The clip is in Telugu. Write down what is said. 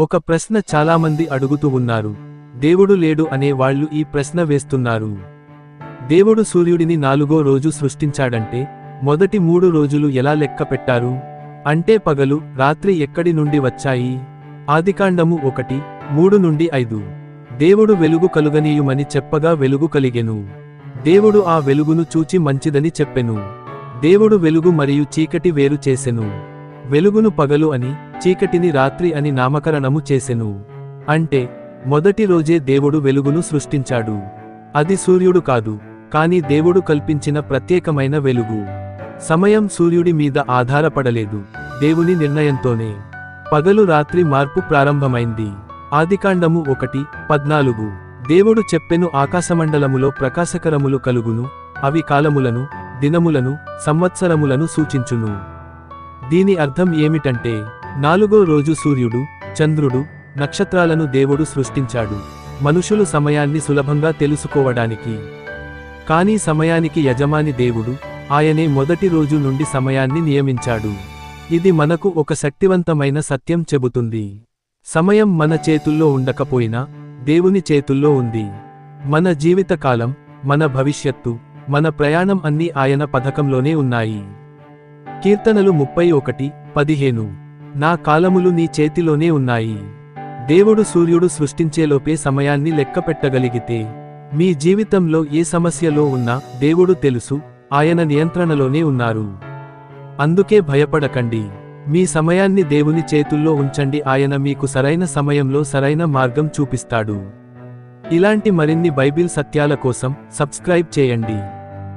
ఒక ప్రశ్న చాలామంది అడుగుతూ ఉన్నారు. దేవుడు లేడు అనే వాళ్ళు ఈ ప్రశ్న వేస్తున్నారు. దేవుడు సూర్యుడిని నాలుగో రోజు సృష్టించాడంటే మొదటి మూడు రోజులు ఎలా లెక్క పెట్టారు? అంటే పగలు రాత్రి ఎక్కడి నుండి వచ్చాయి? ఆదికాండము ఒకటి మూడు నుండి ఐదు. దేవుడు వెలుగు కలుగనీయుమని చెప్పగా వెలుగు కలిగెను. దేవుడు ఆ వెలుగును చూచి మంచిదని చెప్పెను. దేవుడు వెలుగు మరియు చీకటి వేరు చేసెను. వెలుగును పగలు అని చీకటిని రాత్రి అని నామకరణము చేసెను. అంటే మొదటి రోజే దేవుడు వెలుగును సృష్టించాడు. అది సూర్యుడు కాదు కాని దేవుడు కల్పించిన ప్రత్యేకమైన వెలుగు. సమయం సూర్యుడి మీద ఆధారపడలేదు దేవుని నిర్ణయంతోనే. పగలు రాత్రి మార్పు ప్రారంభమైంది. ఆదికాండము ఒకటి పద్నాలుగు. దేవుడు చెప్పెను ఆకాశమండలములో ప్రకాశకరములు కలుగును అవి కాలములను దినములను సంవత్సరములను సూచించును. దీని అర్థం ఏమిటంటే నాలుగో రోజు సూర్యుడు చంద్రుడు నక్షత్రాలను దేవుడు సృష్టించాడు. మనుషులు సమయాన్ని సులభంగా తెలుసుకోవడానికి. కానీ సమయానికి యజమాని దేవుడు ఆయనే మొదటి రోజు నుండి సమయాన్ని నియమించాడు. ఇది మనకు ఒక శక్తివంతమైన సత్యం చెబుతుంది. సమయం మన చేతుల్లో ఉండకపోయినా దేవుని చేతుల్లో ఉంది. మన జీవితకాలం మన భవిష్యత్తు మన ప్రయాణం అన్నీ ఆయన పథకంలోనే ఉన్నాయి. కీర్తనలు ముప్పై ఒకటి పదిహేను. నా కాలములు నీ చేతిలోనే ఉన్నాయి. దేవుడు సూర్యుడు సృష్టించేలోపే సమయాన్ని లెక్కపెట్టగలిగితే మీ జీవితంలో ఏ సమస్యలో ఉన్నా దేవుడు తెలుసు ఆయన నియంత్రణలోనే ఉన్నారు. అందుకే భయపడకండి. మీ సమయాన్ని దేవుని చేతుల్లో ఉంచండి. ఆయన మీకు సరైన సమయంలో సరైన మార్గం చూపిస్తాడు. ఇలాంటి మరిన్ని బైబిల్ సత్యాల కోసం సబ్స్క్రైబ్ చేయండి.